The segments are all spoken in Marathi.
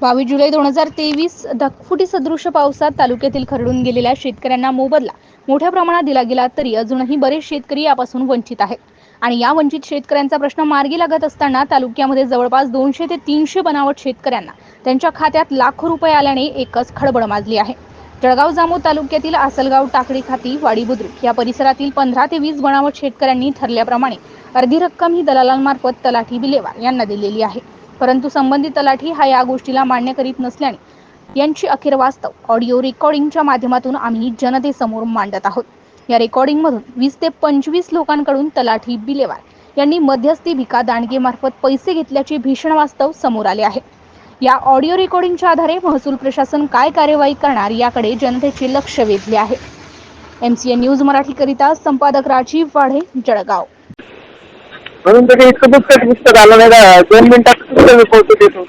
बावीस जुलै दोन हजार तेवीस धकफुटी सदृश पावसात तालुक्यातील खरडून गेलेल्या शेतकऱ्यांना मोबदला मोठ्या प्रमाणात दिला गेला तरी अजूनही बरेच शेतकरी यापासून वंचित आहेत. आणि या वंचित शेतकऱ्यांचा प्रश्न मार्गी लागत असताना तालुक्यामध्ये जवळपास दोनशे ते तीनशे बनावट शेतकऱ्यांना त्यांच्या खात्यात लाखो रुपये आल्याने एकच खळबळ माजली आहे. जळगाव जामोद तालुक्यातील आसलगाव टाकडी खाती वाडी बुद्रुक या परिसरातील पंधरा ते वीस बनावट शेतकऱ्यांनी ठरल्याप्रमाणे अर्धी रक्कम ही दलालांमार्फत तलाठी बिलेवार यांना दिलेली आहे. परंतु संबंधित तलाठी हा या गोष्टीला मान्य करीत नसल्याने यांची अखेर वास्तव. ऑडिओ रेकॉर्डिंगच्या माध्यमातून आम्ही जनतेसमोर मांडत आहोत. या रेकॉर्डिंगमधून वीस ते पंचवीस लोकांकडून तलाठी बिलेवार यांनी मध्यस्थी भिका दांडगेमार्फत पैसे घेतल्याचे भीषण वास्तव समोर आले आहे. या ऑडिओ रेकॉर्डिंगच्या आधारे महसूल प्रशासन काय कार्यवाही करणार याकडे जनतेचे लक्ष वेधले आहे. एम सी एन न्यूज मराठीकरिता संपादक राजीव वाढे जळगाव. म्हणून काही इतकं पुस्तक पुस्तक आलं नाही का? दोन मिनिटात पुस्तक पोहोचू देतो.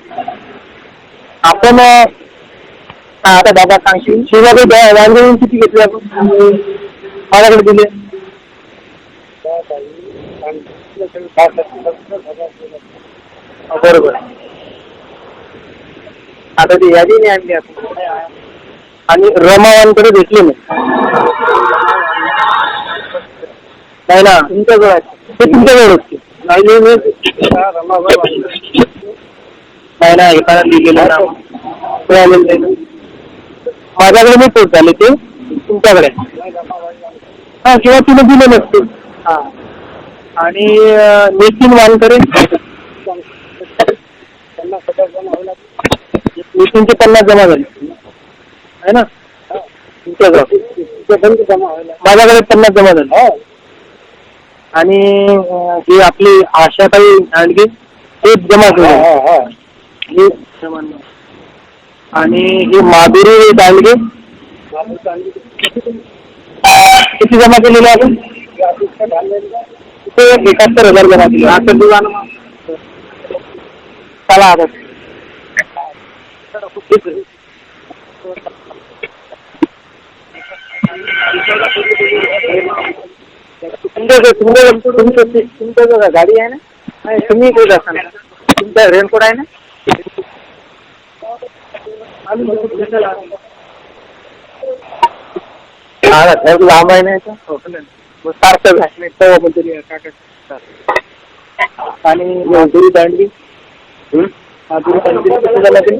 आपण आता दादा सांगशील? शिवाजी वांगळून किती घेतले आपण? माझ्याकडे दिले. बरोबर. आता ती यादी नाही आणली आपण. आणि रमावांकडे भेटले नाही. नाही ना? तुमच्याकडे आहे. ते तुमच्याकडे असते नाही नाही, नाही नाही ना एखादा लिहिलेलं नाव मिळालेलं नाही माझ्याकडे नाही पोच झाले ते तुमच्याकडे. हा किंवा तिने दिले नसतील. हा. आणि अं, नितीन वानकरे नितीनचे पन्नास जमा झाले. आहे ना? तुमच्या माझ्याकडे पन्नास जमा झाले. आणि ही आपली आशाताई दांडगे तेच जमा केले हे जमा नाही. आणि ही माधुरी दांडगे किती जमा केलेले आपण ते एकाहत्तर हजार जमा केले आता दिवा ना मग. चला आता तुमच्या तुमच्या तुमचं तुमचं गाडी आहे ना? तुम्ही कुठे असणार? तुमचा रेनकोट आहे ना? घर लांब आहे ना हो, मग सारखं आहे नाही पण तरी काका. आणि माधुरी दांडगी माधुरी दांडगी झाला तरी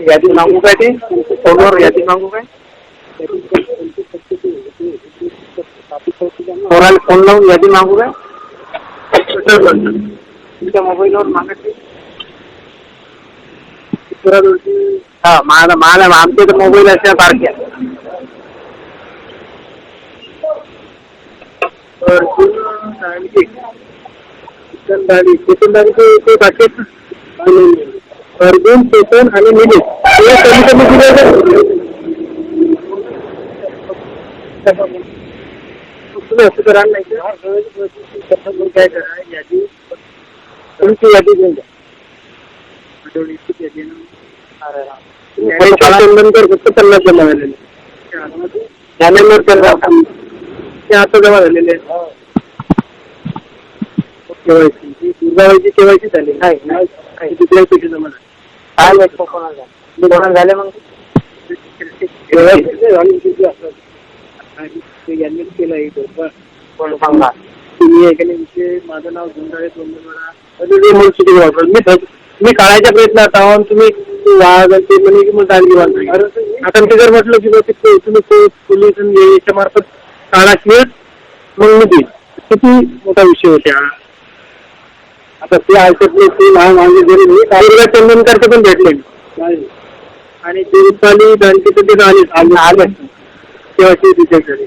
यादी मागू काय ते? फोनवर यादी मागू काय? कोणाला फोन लावून यादी मागू काय तुमच्या मोबाईलवर मागायचे हा मला मला आमचे तर मोबाईल अशा बारक्या अर्जुन दांडगे चेतन दांडगे चेतन दांडगे ते बाकी आहेत ना? आणि अर्जुन चेतन आणि निलेश हे कमी कमी दिले तर तुम्ही असं करा नाही का मग काय करा यादी तुमची यादी घेऊन द्या आठवड्याची यादी ना नंतर फक्त पन्नास जमा झालेले त्यानंतर त्यांना ते आता जमा झालेले केवायसी दुर्गावायची केवायसी झाली नाही काही दुसऱ्या पैसे जमा झाले काय माहीत कोणाला झाले झाले मग. केवायसी झाली किती आणि यांनी केलं एक कोण सांगा तुम्ही एकाने विषय माझं नाव गुंडाळे तोंडवाडा मी ध- मी काढायच्या प्रयत्नात आहो तुम्ही ते म्हणे की मग दांडी वाघ आता मी जर म्हटलं की बा तुम्ही पोलीस याच्या मार्फत काढा किंवा मग मी देईन किती मोठा विषय होता हा. आता ते ऐकत नाही ते नाव मागे जरी मी दुर्गा चंदनकरचं पण भेटले आणि ते रुपाली दांडीचं ते आले आले तिच्याकडे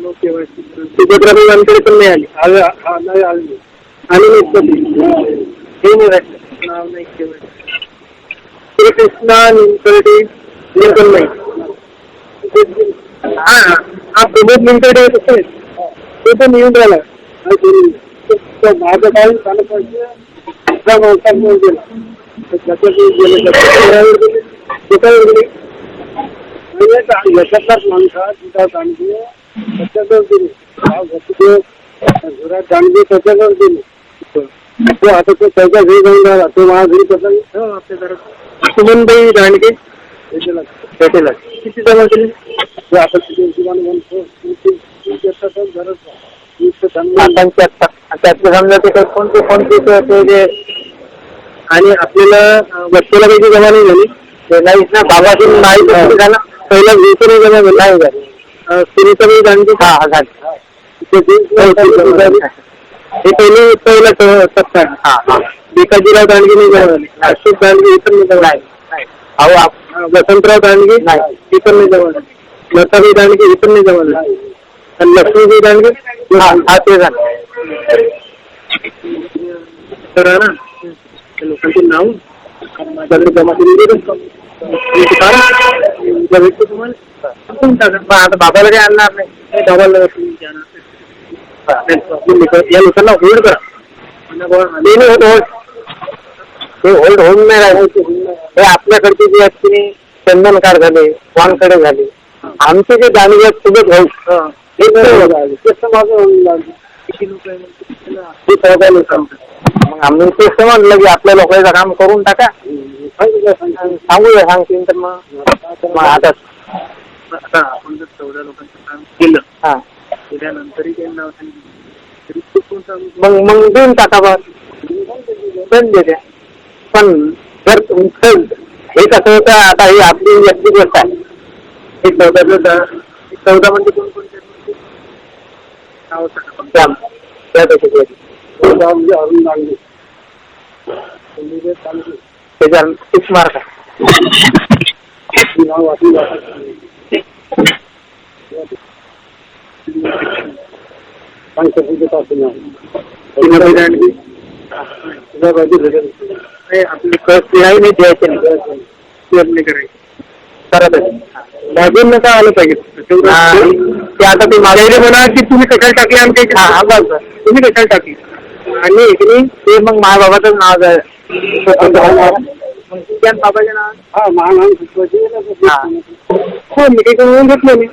मग केव्हाची सुभद्राबाई वानकडे पण नाही आली. नाही आले. आणि नाही कधी. हे नाही राहिलं नाव नाही केव्हा श्रीकृष्णा निमकर्डे हे पण नाही हा हा प्रमोद निमकर्डे कसं आहे ते पण येऊन राहिला. माझं काय झालं पाहिजे? त्या माणसांमुळे गेला. तर त्याचं ते गेलं. त्याच्यावर गेले त्याच्यावर गेले यशाचाच माणसा तिथं दांडगे त्याच्याजवळ गेले. घरात दांडगे त्याच्याजवळ गेले. तो आता तो त्याच्या घरी जाऊन राहिला. तो माझ्या घरी कसं हो आपल्या घरात. सुमनबाई दांडगे. भेटेला किती जमा केली? तो आता तिथे म्हणतो तुमची गरज. त्यातलं समजा ते काही कोणते कोणते ते- ते जे आणि आपल्याला वस्तूला काही जमा नाही झाली. ते नाही ना बाबाची नाही तर झाला पहिला वीस नाही जमा झाली नाही झाली अं, सुनीता बाई दांडगे हा हा झाली ते- ते- हे पहिले पहिला ट- टप्पा आहे. हा। हा भिकाजीराव दांडगे नाही जमा झाले अशोक दांडगे इतर नाही जमा झाले अहो आप- वसंतराव दांडगे नाही। इतर नाही जमा झाले लताबाई दांडगे इतर नाही जमा झाले आणि लक्ष्मीबाई दांडगे हा हा ते झाले तर ना त्या लोकांचे नाव माझ्याकडे जमा केलेली रक्कम मी ते काढा. उद्या भेटतो तुम्हाला आता बाबाला काही आणणार नाही. नाही, लोकं- या लोकांना होल्ड करा. नाही, नाही, होल्ड होल्ड ते होल्ड होऊन नाही राहिले. हे आपल्याकडचे जे असते चंदनकार झाले वानकडे झाले. आमचे जे दानवे आहेत सोबत होईल हे. माझं होऊन लागलं. किती लोक आहे मग आम्ही ते समजलं की आपल्या लोकांचं काम करून टाका. सांगूया सांगतील तर मग. मग आता आता आपण जर चौदा लोकांचं काम केलं हा. केल्यानंतरही काही नाव सांगितलं तरी ते कोण सांगू? मग मग देऊन टाका बस. देऊन दे द्या पण जर तुमचं हे कसं होतं आता ही आपली व्यक्ती गोष्ट आहे. हे चौदा चौदा म्हणजे कोण कोणते नाव सांगा. अरुण दांडगे त्याच्यावर सिक्स मार्क आहे नाव वाटली आपली कस नाही द्यायचे नाही नाही करायची करत मागून नका आलं पाहिजे ते आता ते मागायला म्हणा की तुम्ही कशाला टाकले आमच्या इथे हा बस बस. तुम्ही कशाला टाकली आणि इकडे ते मग माझ्या बाबाचं नाव आहे मग तुझ्या बाबाचे नाव हा माझं नाव हो मी काही करून घेतलं नाही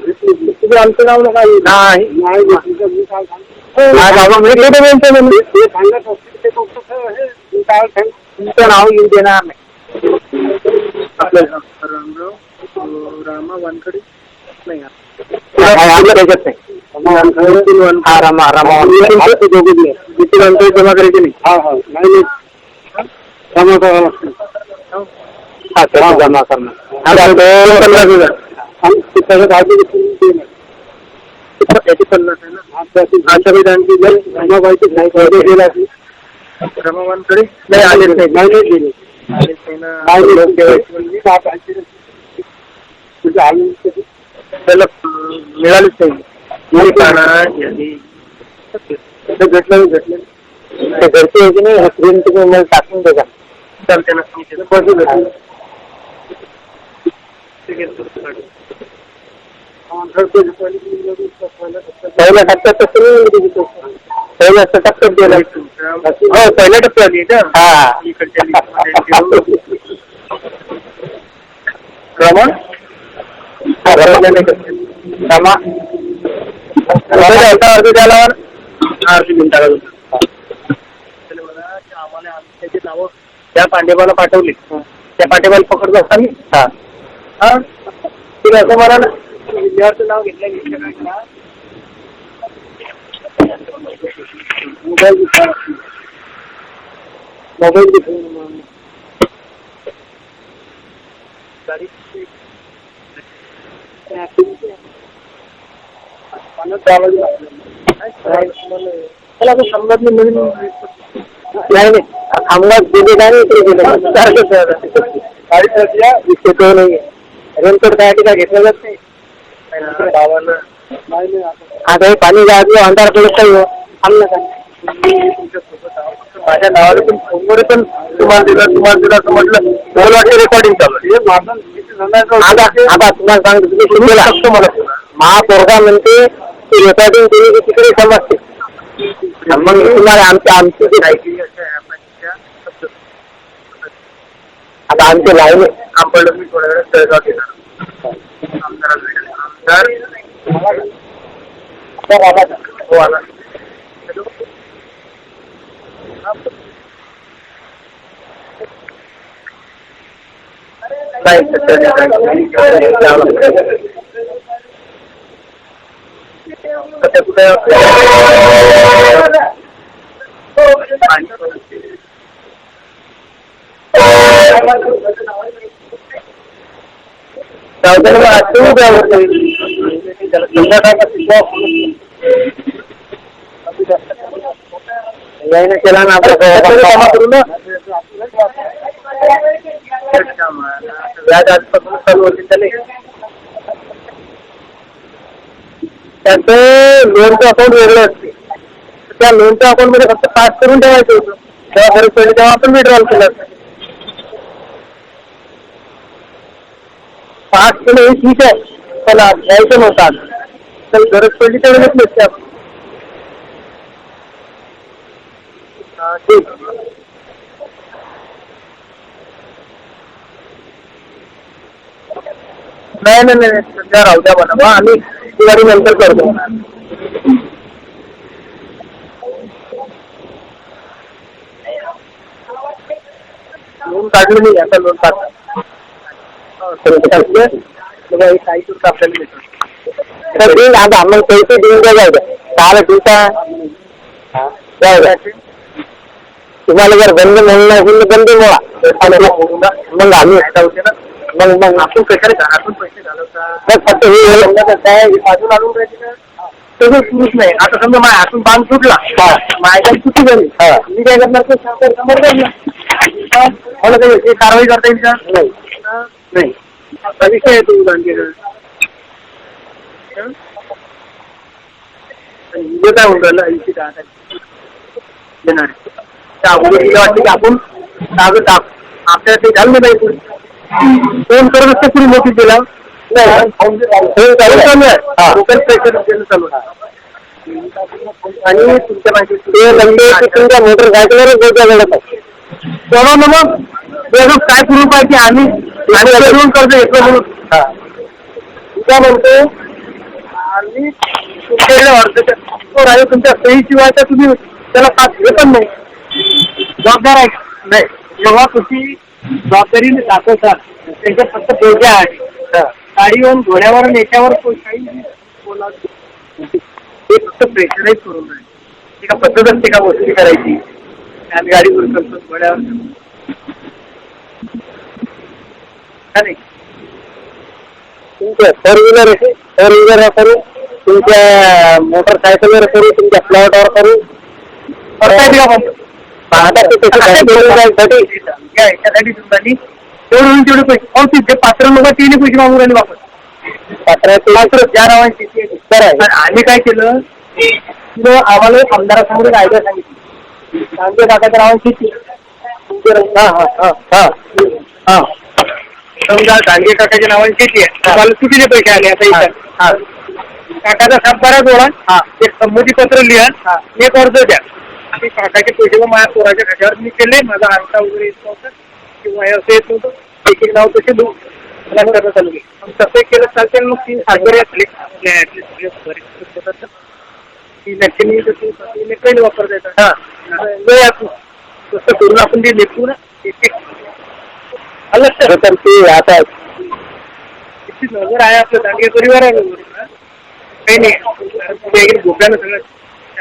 तुम्ही आमचं नाव नका. नाही बाबा म्हणजे म्हणजे तुमचं नाव येऊ देणार नाही आपलं रामा वानकडे नाही नाही हा रामा रामा वानकडे दोघे. किती नंतर जमा करायचे नाही? हा हा. नाही जमा करावं लागतं. हा त्याला जमा करणार. पन्नास हजार आणि त्याच्यात आधी याची पन्नास आहे ना? जर जमा व्हायची नाही तर गेला असेल रमावांकडे नाही आले नाही. नाही नाही गेले. आलेच नाही ना. नाही लोक ठेवायचे म्हणजे आलं नाही. त्याला मिळालीच नाही. ते भेटलं भेटलं ते घरचे आहे की नाही हे तुम्ही मला टाकून द्या चालते ना मी त्याला पैसे भेटले ठीक आहे, तो पहिल्या टप्प्यात म्हणजे तिथे. पहिल्या टप्प्यात गेला हो पहिल्या टप्प्यात. आहे का हा. क्रमांक रमा? अर्ज द्यायला अर्ज घेऊन टाका आम्हाला त्याची नावं त्या पांडेबाला पाठवली त्या पांडेबाला पकडत असताना हा हा आहे असं ना विद्यार्थी नाव घेतलं मोबाईल मोबाईल त्याला तो समजत नाही नवीन नाही नाही गेले नाही ते गेले नाही रेनकोट काय ठिकाणी घेतलं जात नाही आता हे पाणी जायचं अंधार पडत नाही माझ्या नावाला पण फोनवर पण तुम्हाला दिलं तुम्हाला दिलं असं म्हटलं मला वाटलं रेकॉर्डिंग चालू आता आता तुम्हाला सांगतो तुम्ही असतो मला महापोरगा म्हणते रेकॉर्डिंग केली की तिकडे समजते. मग तुम्हाला आमच्या आमची जे माहिती आता आमचे लाईन आपण मी थोड्या वेळात आमदार हो, नाही सर केला ना जमा करू ना व्याज आजपासून चालू होते त्याने त्यांचं लोनचं अकाउंट वेगळं असते. त्या लोनच्या अकाउंटमध्ये फक्त पास करून ठेवायचं होतं. तेव्हा गरज पडली तेव्हा आपण विड्रॉल केलं पास केलं हे ठीक आहे. पण घ्यायचं नव्हतं आज. तर गरज पडली तेवढं घेतलं असते आपण. ठीक. नाही नाही नाही सध्या राहू द्या म्हणा. आम्ही दिवाळी नंतर करतो. लोन काढलं नाही आता लोन काढलं काही तुमचं आपल्याला देतो तर देईन आता मग पैसे देऊन द्या जाऊ द्या. चालेल ठीक आहे जाऊ द्या. तुम्हाला जर बंद म्हणून असेल तर बंद मोळा मग आम्ही मग मग आपण कशाने घरातून पैसे घालवता. फक्त हे एवढं कसं आहे हे बाजूला आणून राहायचे का? तसं सुरूच नाही. आता समजा माझ्या हातून बांध सुटला. माझ्या चुकी झाली. मी काय करणार? सरकार समोर मला काही हे कारवाई करता येईल का? नाही. नाही. असा विषय आहे बँकेकडे उद्या काय होऊन राहिलं ऐंशी दहा तारीख देणार त्या अगोदर तिला वाटतं की आपण कागद टाक. आपल्याला ते घालून नाही पुढे फोन करत असते पुढे मोठी आहे. आणि तुमच्या माहिती ते लंबे तुमच्या घडत आहे तेव्हा मग त्याचं काय करू पाहिजे आम्ही आम्ही करून कर्ज घेतलं म्हणून तुझा म्हणतो? आणि तुमच्याकडे अर्ज आहे तुमच्या सहीशिवाय तर तुम्ही त्याला पास हे पण नाही. जबाबदार आहे? नाही. जेव्हा तुम्ही जबाबदारीने दाखवता त्याच्यात फक्त बोजा आहे घोड्यावर याच्यावर काही ते फक्त प्रेशराईज करून राहिले. ती का पद्धत असते का वसुली करायची आम्ही गाडीवर करतो घोड्यावर तुमच्या फोर व्हीलर फोर व्हीलर करू. तुमच्या मोटरसायकलवर करू. तुमच्या प्लॉटवर करू. करता येते का याच्यासाठी सुद्धा नी तेवढे होईल तेवढे पैसे. अहो ते जे पात्र लोक तिने पैसे मागून राहिले वापस. पात्र पात्र ज्या नावाने शेती आहे. ते. आणि आम्ही काय केलं? आम्हाला आमदारासमोर एक आयडिया सांगितली. आमच्या काकाच्या. हा हा हा. हा. हा. समजा गांधी काकाच्या नावाने शेती आहे? तुम्हाला चुकीचे पैसे आले आता इथं? काकाचा सातबारा जोडा हा. एक संमती पत्र लिहा एक अर्ज द्या. आणि काकाचे पैसे मग माझ्या पोराच्या खात्यावर मी केले माझा अंगठा वगैरे येत नव्हतं किंवा हे असं येत नव्हतं. एक एक नाव तसे दो मला करणं चालू केलं. तसं केलं चालते मग ती सातबारी असली. ती तशी लेकरांनी वापरता येतात हा. लय आपण तसं करून आपण ते लेखू ना. एक एक. अलग तर ते आता किती नजर आहे आपल्या दांडगे परिवारावर ना. काही नाही. गोप्यानं सगळं.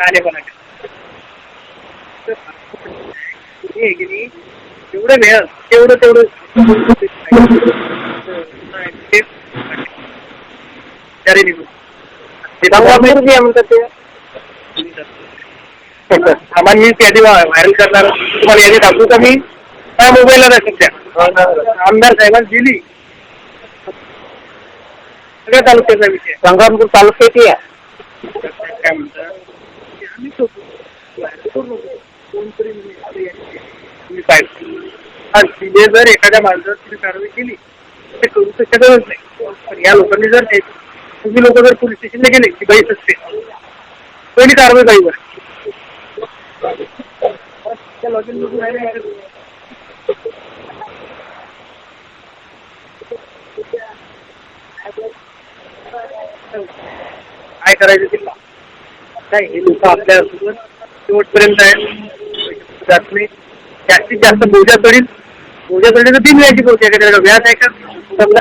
आले पण एवढं नाही हं. तेवढं तेवढं. निघून ते म्हणतात ते सामान मी त्याआधी व्हायरल करणार तुम्हाला यादी दाखवू का मी? काय मोबाईलला नाही सध्या आमदार साहेबांनी दिली. सगळ्या तालुक्याचा विषय संग्रामपूर तालुक्याची आहे. काय म्हणतात की आम्ही करू. कोणतरी तुम्ही पाहिजे आणि तिने जर एखाद्या माणसावर तुम्ही कारवाई केली ते करू शकत शकतच नाही. पण या लोकांनी जर तुम्ही लोक जर पोलीस स्टेशनला गेले की बाई सस्ते पहिली कारवाई बाईवर. त्या लॉगिन काय करायचं तिला? काय हे लोक आपल्या शेवटपर्यंत आहेत? जात नाही जास्तीत जास्त पूजा करील तुझ्याकडे तर तीन व्याजी पोहोच आहे व्याज आहे का? समजा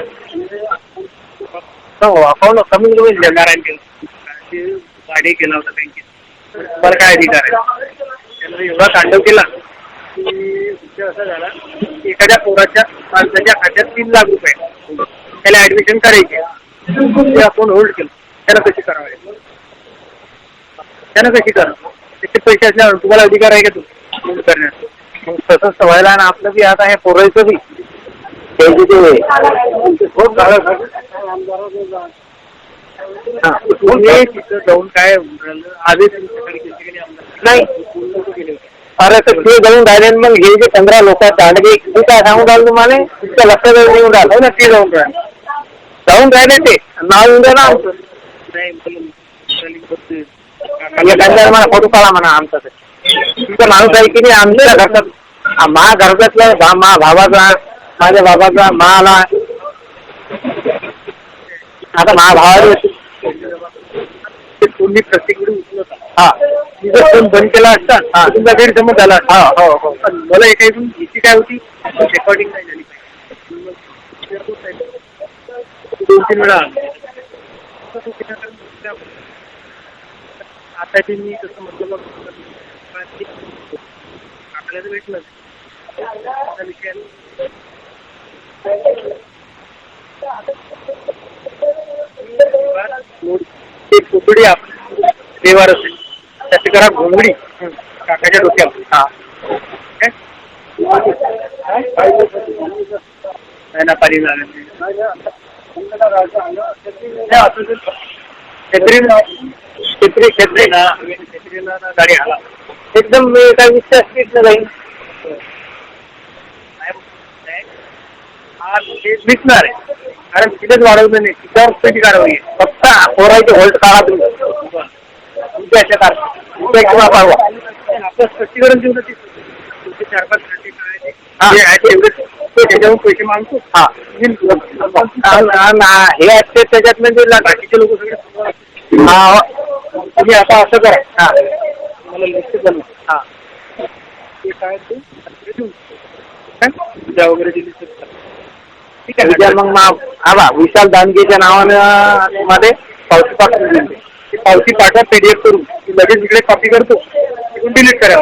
हो अकाउंट कमी होईल देणार आहे ते. केला होता बँकेत बरं काय अधिकार आहे. एवढा तांडव केला की झाला की एखाद्या पोराच्या माणसाच्या खात्यात तीन लाख रुपये. त्याला ऍडमिशन करायचे ते अकाउंट होल्ड केलं. त्याला कशी करावे? त्यानं कशी करा त्याचे पैसे असल्यावर तुम्हाला अधिकार आहे का तुम्ही करण्याचा मग तसंच व्हायला ना आपलं बी आता हे पोरायचं बी. त्याची ते खूप झालं. तुम्ही तिथं जाऊन काय नाही. अरे तर ते जाऊन राहिले आणि मग हे जे पंधरा लोक दांडगे मी काय सांगून राहिलो तुम्हाला? तुमच्या लक्षात येऊन राहिलं ना ते जाऊन राहिले. जाऊन राहिले ते. नाव येऊन द्या ना आमचं त्यांच्यावर मला फोटो काढा म्हणा आमचा ते. तुमचा माणूस आहे की नाही आमच्या घरात आ, मा घरातलं मा भावाचा माझ्या बाबाचा माला आता मा भावाला ते तुम्ही प्रत्येक. हा जर फोन बंद केला असता हा. तुमचा गैरसमज झाला असता. हो हो हो पण मला एका इथून भीती काय होती रेकॉर्डिंग नाही झाली. दोन तीन वेळा. आता ते मी कसं म्हटलं बघ भेटलं आता देवार असेल. त्याची करा घोंगडी. काकाच्या डोक्यावर हा. नाही ना पाणी लागत नाही. छत्री छत्री छत्री ना. छत्रीला ना गाडी आला एकदम नाही हा ते दिसणार आहे कारण तिथेच वाढवलं नाही तिच्यावर कशी कारवाई फक्त पोरायचे होल्ड काढा तुम्ही तुमच्या याच्यात तुमच्या किंवा पाडवा आपलं स्पष्टीकरण देऊ तुमचे चार पाच घंटे काय हा. त्याच्यावर पैसे मागतो हा। देईल तुला. आणि- आणि हे आहेत ते त्याच्यात म्हणजे बाकीचे लोक सगळे हा। तुम्ही आता असं करा। हा। मला लिस्ट बनवा हा. ते काय ते? उद्या वगैरे दिली तर ठीक उद्या आहे मग मा- हा बा विशाल दानगेच्या नावानं मध्ये पावती पाठवून दिली ती पावती पाठवा पीडीएफ करून. ती लगेच इकडे कॉपी करतो. तिकडून डिलीट करा.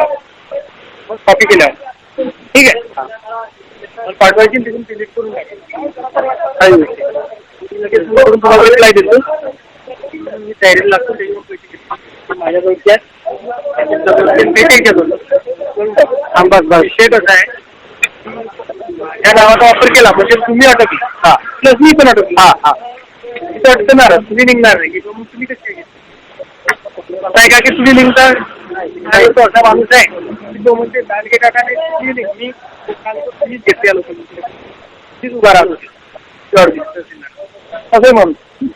मग कॉपी केल्यावर. ठीक आहे? मग पाठवायची आणि तिथून डिलीट करून टाकायची काही विषय नाही. लगेच मी करून तुम्हाला रिप्लाय देतो. मी तयारीला लागतो त्याच्यावर पैसे कॅश भेटायच्या थांबा बस कसा आहे. या नावाचा वापर केला म्हणजे तुम्ही अटकली. हा. प्लस मी पण अटकली. हा हा. तिथं अडकणार तुम्ही निघणार नाही. की मग तुम्ही कसे असं आहे का की तुम्ही निघता? नाही तो असा माणूस आहे. तो म्हणते दांडगे काकाने तुम्ही निघ मी सांगतो तुम्हीच घेतले या लोकांनी. तीच उभा राहत. होते. असे म्हणून.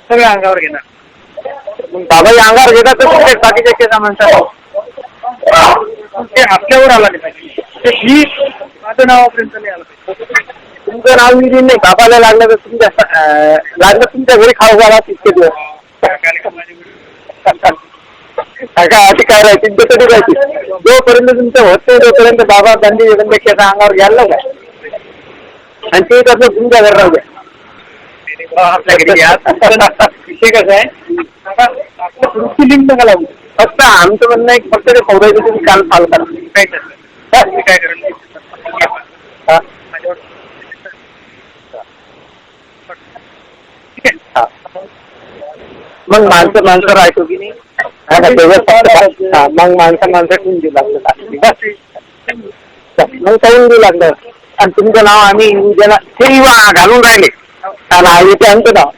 सगळे अंगावर घेणार. मग बाबाजी अंगावर घेतात तर तुमच्या बाकीच्या केसा म्हणतात ते आपल्यावर आला नाही पाहिजे. ते ही माझं नावापर्यंत नाही आलं पाहिजे. तुमचं नाव देईन नाही. बाबाला लागलं तर तुमच्या लागलं तुमच्या घरी खाऊ घाला तितके दिवस. काय काय राहायची त्यासाठी राहायची जोपर्यंत तुमचं होत नाही तोपर्यंत बाबा दंडी दंड केसा अंगावर घ्यायला का आणि ते कसं तुमच्या घर राहू द्या. आपल्याकडे या. विषय कसा आहे? ग्रुपची लिंक नका लावू फक्त आमचं म्हणणं आहे फक्त ते पौरायचं तुम्ही काल फाल करा. काय करणार. मग माणसं माणसं राहतो की नाही? मग माणसं माणसं ठेवून देऊ लागलं बस. मग करून देऊ लागलं आणि तुमचं नाव आम्ही उद्याला ते घालून राहिले. काल आईचे अंत नाव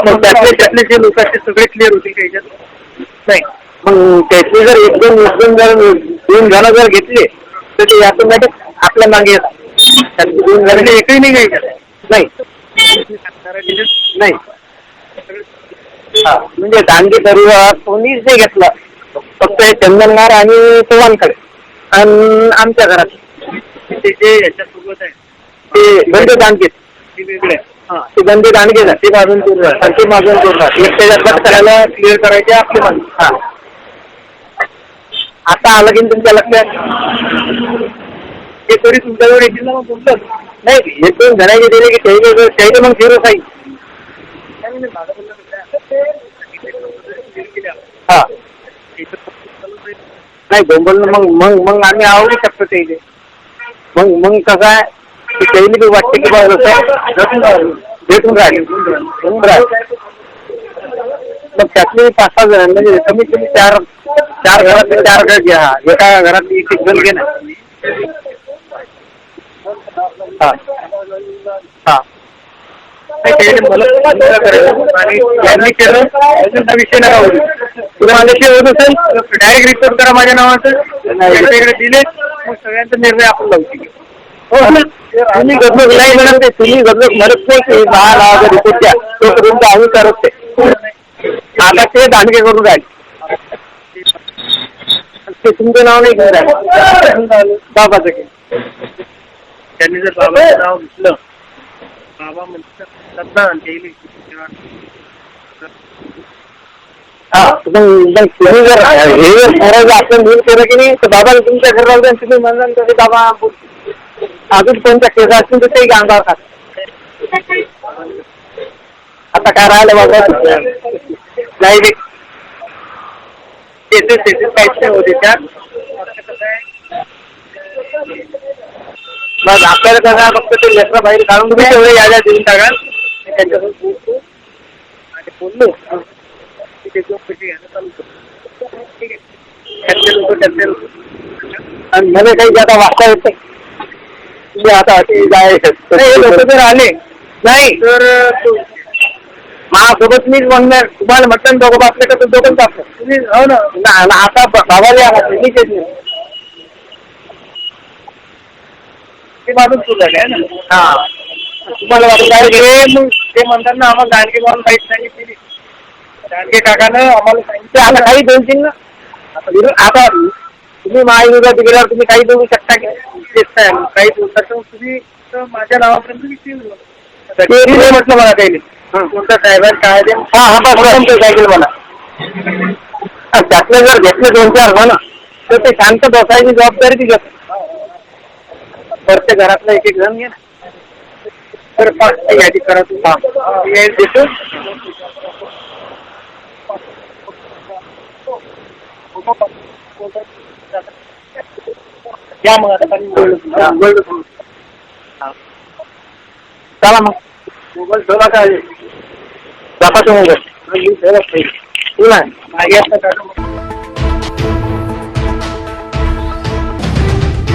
मग त्यातले त्यातले जे लोक आहेत ते सगळे क्लिअर होतील का याच्यात? नाही. मग त्यातले जर एक दोन एक दोन जर दोन जण जर घेतले तर ते यातून नाही आपल्या मागे येतात. त्यातले दोन जण एकही नाही का याच्यात नाही. नाही. हा, म्हणजे दांडी परिवार कोणीच नाही घेतलं. फक्त हे चंदनगार आणि चव्हाणकडे. आणि आमच्या घरात. ते जे याच्यासोबत आहे ते बंद दांडगे. ते आहे. हा ते मागून पूर्ण ते मागून पूर्ण एक त्याच्यात बस करायला क्लिअर करायचे आपले हा. आता आलं की तुमच्या लक्षात? ते तरी तुमच्याजवळ येतील ना मग तुमचं नाही हे दोन जणांचे दिले की त्याचे त्याचे मग झिरो हा. नाही डोंबल मग मग मग आम्ही आवडू शकतो ते मग मग कसं आहे? की त्याला बी वाटते की भेटून राहिले भेटून मग त्यातले पाच सहा जण म्हणजे कमीत कमी चार चार घरातले चार घर घ्या. एका घरातली एक जण घे ना हा. हा नाही, आणि केलं विषय नका होऊ तुला माझ्याशी होत असेल डायरेक्ट रिपोर्ट करा माझ्या नावाचं. दिले. मग सगळ्यांचा निर्णय आपण लावू. शकतो तुम्ही गदलोक नाही म्हणत नाही तुम्ही गदलोक म्हणत नाही की दहा लावाचा रिपोर्ट द्या. तोपर्यंत आम्ही करत नाही. आता ते दांडगे करून राहिले. ते तुमचं नाव नाही घेऊन राहिले. बाबाचं घे. त्यांनी जर बाबाचं नाव घेतलं बाबा. हा मग तुम्ही जर हे जर आपण नीट केलं की नाही तर बाबाला तुमच्या घरी राहू द्या आणि तुम्ही म्हणाल तरी बाबा अजून कोणत्या केस असतील तर तेही अंगावर आता काय राहिलं बाबा नाही रे केसेस केसेस काहीच नाही होते त्या. मग आपल्याला कसं फक्त ते लेकरं बाहेर काढून तुम्ही तेवढे याद्या देऊन टाका. मी त्यांच्यासोबत बोलतो. आणि बोललो. की ते दोन पैसे घ्यायला चालू करतो ठीक आहे त्याचे लोक त्याचे लोक आणि मला काही जाता वाचता येत नाही. तुम्ही आता नाही, हे लोक जर आले नाही. तर तो- माझ्यासोबत मीच म्हणणार तुम्हाला म्हटलं दोघं बापले का तर दोघं बापले तुम्ही हो ना. आता बाबाले आला मीच येत नाही. ते चूक झाले आहे ना? हा. तुम्हाला वाटत काय? की ते म्हणतात ना आम्हाला दांडगे म्हणून काहीच सांगितली दांडगे काकानं आम्हाला सांगितलं. आता काही बोलतील ना? आता तुम्ही महायुगात गेल्यावर तुम्ही काही बोलू शकता की मग काही तर तुम्ही तर माझ्या नावापर्यंत ते नाही म्हटलं मला काही कोणता साहेबांनी काय ते? हा हा बस बस. ते काय केलं मला? हा, त्यातले जर घेतले दोन चार म्हणा तर ते शांत बसायची जबाबदारी ती घेत प्रत्येक घरातलं एक एक जण घे ना तर पाच यादी करा तुम्ही यादी देतो या मग आता पाणी हा, बोललो तुम्ही. चला मग मोबाईल ठेवला काय तपासून वगैरे